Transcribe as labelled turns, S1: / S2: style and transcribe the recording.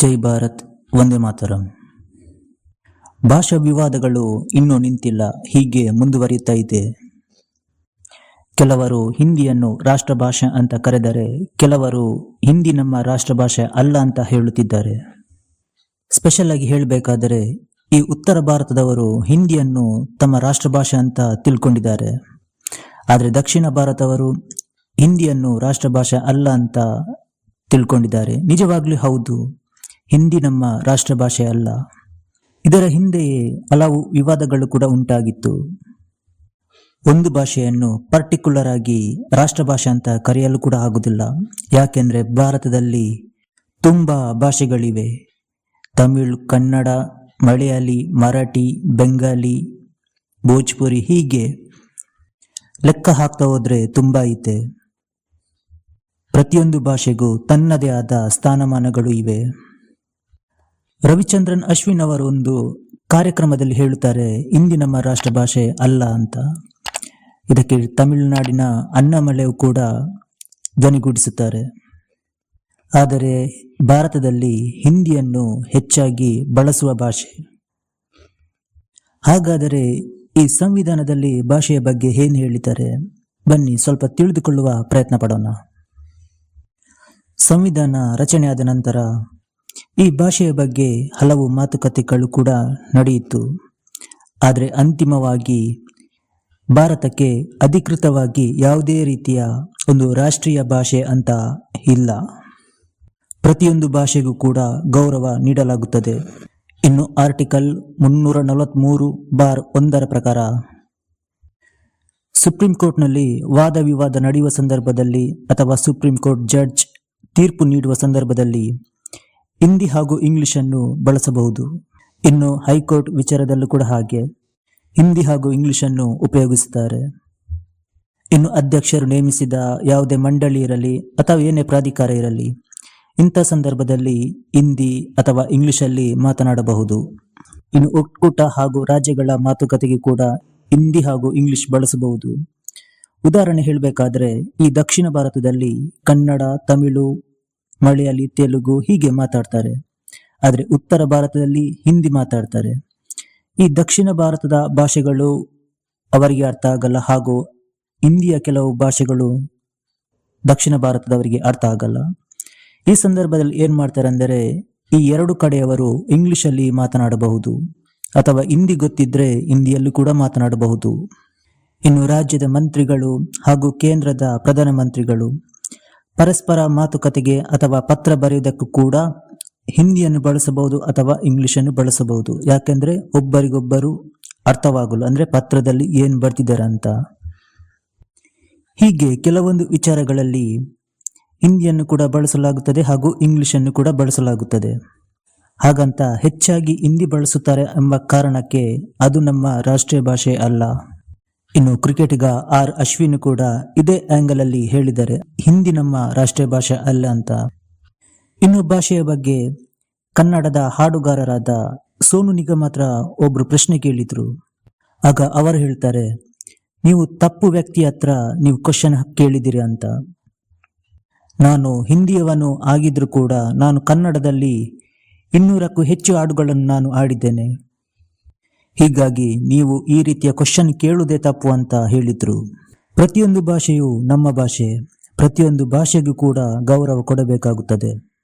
S1: ಜೈ ಭಾರತ್ ಒಂದೇ ಮಾತರಂ. ಭಾಷಾ ವಿವಾದಗಳು ಇನ್ನೂ ನಿಂತಿಲ್ಲ, ಹೀಗೆ ಮುಂದುವರಿಯುತ್ತಾ ಇದೆ. ಕೆಲವರು ಹಿಂದಿಯನ್ನು ರಾಷ್ಟ್ರಭಾಷೆ ಅಂತ ಕರೆದರೆ, ಕೆಲವರು ಹಿಂದಿ ನಮ್ಮ ರಾಷ್ಟ್ರಭಾಷೆ ಅಲ್ಲ ಅಂತ ಹೇಳುತ್ತಿದ್ದಾರೆ. ಸ್ಪೆಷಲ್ ಆಗಿ ಹೇಳಬೇಕಾದರೆ, ಈ ಉತ್ತರ ಭಾರತದವರು ಹಿಂದಿಯನ್ನು ತಮ್ಮ ರಾಷ್ಟ್ರಭಾಷೆ ಅಂತ ತಿಳ್ಕೊಂಡಿದ್ದಾರೆ. ಆದರೆ ದಕ್ಷಿಣ ಭಾರತವರು ಹಿಂದಿಯನ್ನು ರಾಷ್ಟ್ರಭಾಷೆ ಅಲ್ಲ ಅಂತ ತಿಳ್ಕೊಂಡಿದ್ದಾರೆ. ನಿಜವಾಗ್ಲೂ ಹೌದು. ಹಿಂದಿ ನಮ್ಮ ರಾಷ್ಟ್ರಭಾಷೆ ಅಲ್ಲ. ಇದರ ಹಿಂದೆಯೇ ಹಲವು ವಿವಾದಗಳು ಕೂಡ ಉಂಟಾಗಿತ್ತು. ಒಂದು ಭಾಷೆಯನ್ನು ಪರ್ಟಿಕ್ಯುಲರ್ ಆಗಿ ರಾಷ್ಟ್ರಭಾಷೆ ಅಂತ ಕರೆಯಲು ಕೂಡ ಆಗುವುದಿಲ್ಲ ಯಾಕೆಂದ್ರೆ ಭಾರತದಲ್ಲಿ ತುಂಬ ಭಾಷೆಗಳಿವೆ. ತಮಿಳು, ಕನ್ನಡ, ಮಲಯಾಳಿ, ಮರಾಠಿ ಬೆಂಗಾಲಿ ಭೋಜ್ಪುರಿ ಹೀಗೆ ಲೆಕ್ಕ ಹಾಕ್ತಾ ಹೋದ್ರೆ ತುಂಬ ಐತೆ. ಪ್ರತಿಯೊಂದು ಭಾಷೆಗೂ ತನ್ನದೇ ಆದ ಸ್ಥಾನಮಾನಗಳು ಇವೆ. ರವಿಚಂದ್ರನ್ ಅಶ್ವಿನ್ ಅವರು ಒಂದು ಕಾರ್ಯಕ್ರಮದಲ್ಲಿ ಹೇಳುತ್ತಾರೆ ಹಿಂದಿ ನಮ್ಮ ರಾಷ್ಟ್ರ ಭಾಷೆ ಅಲ್ಲ ಅಂತ. ಇದಕ್ಕೆ ತಮಿಳುನಾಡಿನ ಅಣ್ಣಾಮಲೆಯು ಕೂಡ ಧ್ವನಿಗೂಡಿಸುತ್ತಾರೆ. ಆದರೆ ಭಾರತದಲ್ಲಿ ಹಿಂದಿಯನ್ನು ಹೆಚ್ಚಾಗಿ ಬಳಸುವ ಭಾಷೆ. ಹಾಗಾದರೆ ಈ ಸಂವಿಧಾನದಲ್ಲಿ ಭಾಷೆಯ ಬಗ್ಗೆ ಏನು ಹೇಳಿದ್ದಾರೆ? ಬನ್ನಿ, ಸ್ವಲ್ಪ ತಿಳಿದುಕೊಳ್ಳುವ ಪ್ರಯತ್ನ ಪಡೋಣ. ಸಂವಿಧಾನ ರಚನೆಯಾದ ನಂತರ ಈ ಭಾಷೆಯ ಬಗ್ಗೆ ಹಲವು ಮಾತುಕತೆಗಳು ಕೂಡ ನಡೆಯಿತು. ಆದರೆ ಅಂತಿಮವಾಗಿ ಭಾರತಕ್ಕೆ ಅಧಿಕೃತವಾಗಿ ಯಾವುದೇ ರೀತಿಯ ಒಂದು ರಾಷ್ಟ್ರೀಯ ಭಾಷೆ ಅಂತ ಇಲ್ಲ. ಪ್ರತಿಯೊಂದು ಭಾಷೆಗೂ ಕೂಡ ಗೌರವ ನೀಡಲಾಗುತ್ತದೆ. ಇನ್ನು ಆರ್ಟಿಕಲ್ ಮುನ್ನೂರ ನಲವತ್ತ್ಮೂರು ಬಾರ್ ಒಂದರ ಪ್ರಕಾರ, ಸುಪ್ರೀಂ ಕೋರ್ಟ್ನಲ್ಲಿ ವಾದ ವಿವಾದ ನಡೆಯುವ ಸಂದರ್ಭದಲ್ಲಿ ಅಥವಾ ಸುಪ್ರೀಂ ಕೋರ್ಟ್ ಜಡ್ಜ್ ತೀರ್ಪು ನೀಡುವ ಸಂದರ್ಭದಲ್ಲಿ ಹಿಂದಿ ಹಾಗೂ ಇಂಗ್ಲಿಷನ್ನು ಬಳಸಬಹುದು. ಇನ್ನು ಹೈಕೋರ್ಟ್ ವಿಚಾರದಲ್ಲೂ ಕೂಡ ಹಾಗೆ. ಹಿಂದಿ ಹಾಗೂ ಇಂಗ್ಲಿಷನ್ನು ಉಪಯೋಗಿಸುತ್ತಾರೆ. ಇನ್ನು ಅಧ್ಯಕ್ಷರು ನೇಮಿಸಿದ ಯಾವುದೇ ಮಂಡಳಿ ಇರಲಿ ಅಥವಾ ಏನೇ ಪ್ರಾಧಿಕಾರ ಇರಲಿ, ಇಂಥ ಸಂದರ್ಭದಲ್ಲಿ ಹಿಂದಿ ಅಥವಾ ಇಂಗ್ಲಿಷಲ್ಲಿ ಮಾತನಾಡಬಹುದು. ಇನ್ನು ಒಕ್ಕೂಟ ಹಾಗೂ ರಾಜ್ಯಗಳ ಮಾತುಕತೆಗೆ ಕೂಡ ಹಿಂದಿ ಹಾಗೂ ಇಂಗ್ಲಿಷ್ ಬಳಸಬಹುದು. ಉದಾಹರಣೆ ಹೇಳಬೇಕಾದ್ರೆ ಈ ದಕ್ಷಿಣ ಭಾರತದಲ್ಲಿ ಕನ್ನಡ, ತಮಿಳು ಮಲಯಾಳಿ ತೆಲುಗು ಹೀಗೆ ಮಾತಾಡ್ತಾರೆ. ಆದರೆ ಉತ್ತರ ಭಾರತದಲ್ಲಿ ಹಿಂದಿ ಮಾತಾಡ್ತಾರೆ. ಈ ದಕ್ಷಿಣ ಭಾರತದ ಭಾಷೆಗಳು ಅವರಿಗೆ ಅರ್ಥ ಆಗಲ್ಲ, ಹಾಗೂ ಹಿಂದಿಯ ಕೆಲವು ಭಾಷೆಗಳು ದಕ್ಷಿಣ ಭಾರತದವರಿಗೆ ಅರ್ಥ ಆಗಲ್ಲ. ಈ ಸಂದರ್ಭದಲ್ಲಿ ಏನು ಮಾಡ್ತಾರೆ ಅಂದರೆ ಈ ಎರಡು ಕಡೆಯವರು ಇಂಗ್ಲಿಷಲ್ಲಿ ಮಾತನಾಡಬಹುದು, ಅಥವಾ ಹಿಂದಿ ಗೊತ್ತಿದ್ರೆ ಹಿಂದಿಯಲ್ಲೂ ಕೂಡ ಮಾತನಾಡಬಹುದು. ಇನ್ನು ರಾಜ್ಯದ ಮಂತ್ರಿಗಳು ಹಾಗೂ ಕೇಂದ್ರದ ಪ್ರಧಾನಮಂತ್ರಿಗಳು ಪರಸ್ಪರ ಮಾತುಕತೆಗೆ ಅಥವಾ ಪತ್ರ ಬರೆಯುವುದಕ್ಕೂ ಕೂಡ ಹಿಂದಿಯನ್ನು ಬಳಸಬಹುದು ಅಥವಾ ಇಂಗ್ಲಿಷನ್ನು ಬಳಸಬಹುದು. ಯಾಕೆಂದ್ರೆ ಒಬ್ಬರಿಗೊಬ್ಬರು ಅರ್ಥವಾಗಲು ಅಂದ್ರೆ ಪತ್ರದಲ್ಲಿ ಏನು ಬರ್ತಿದ್ದಾರೆ ಅಂತ ಹೀಗೆ ಕೆಲವೊಂದು ವಿಚಾರಗಳಲ್ಲಿ ಹಿಂದಿಯನ್ನು ಕೂಡ ಬಳಸಲಾಗುತ್ತದೆ ಹಾಗೂ ಇಂಗ್ಲಿಷನ್ನು ಕೂಡ ಬಳಸಲಾಗುತ್ತದೆ. ಹಾಗಂತ ಹೆಚ್ಚಾಗಿ ಹಿಂದಿ ಬಳಸುತ್ತಾರೆ ಎಂಬ ಕಾರಣಕ್ಕೆ ಅದು ನಮ್ಮ ರಾಷ್ಟ್ರೀಯ ಭಾಷೆ ಅಲ್ಲ. ಇನ್ನು ಕ್ರಿಕೆಟಿಗ ಆರ್ ಅಶ್ವಿನ್ ಕೂಡ ಇದೇ ಆಂಗಲ್ ಅಲ್ಲಿ ಹೇಳಿದ್ದಾರೆ. ಹಿಂದಿ ನಮ್ಮ ರಾಷ್ಟ್ರೀಯ ಭಾಷೆ ಅಲ್ಲ ಅಂತ. ಇನ್ನು ಭಾಷೆಯ ಬಗ್ಗೆ ಕನ್ನಡದ ಹಾಡುಗಾರರಾದ ಸೋನು ನಿಗಮ್ ಹತ್ರ ಒಬ್ರು ಪ್ರಶ್ನೆ ಕೇಳಿದ್ರು. ಆಗ ಅವರು ಹೇಳ್ತಾರೆ, ನೀವು ತಪ್ಪು ವ್ಯಕ್ತಿ ಹತ್ರ ನೀವು ಕ್ವಶನ್ ಕೇಳಿದಿರಿ ಅಂತ. ನಾನು ಹಿಂದಿಯವನು ಆಗಿದ್ರು ಕೂಡ ನಾನು ಕನ್ನಡದಲ್ಲಿ ಇನ್ನೂರಕ್ಕೂ ಹೆಚ್ಚು ಹಾಡುಗಳನ್ನು ನಾನು ಆಡಿದ್ದೇನೆ ಹೀಗಾಗಿ ನೀವು ಈ ರೀತಿಯ ಕ್ವಶನ್ ಕೇಳುವುದೇ ತಪ್ಪು ಅಂತ ಹೇಳಿದ್ರು. ಪ್ರತಿಯೊಂದು ಭಾಷೆಯು ನಮ್ಮ ಭಾಷೆ, ಪ್ರತಿಯೊಂದು ಭಾಷೆಗೂ ಕೂಡ ಗೌರವ ಕೊಡಬೇಕಾಗುತ್ತದೆ.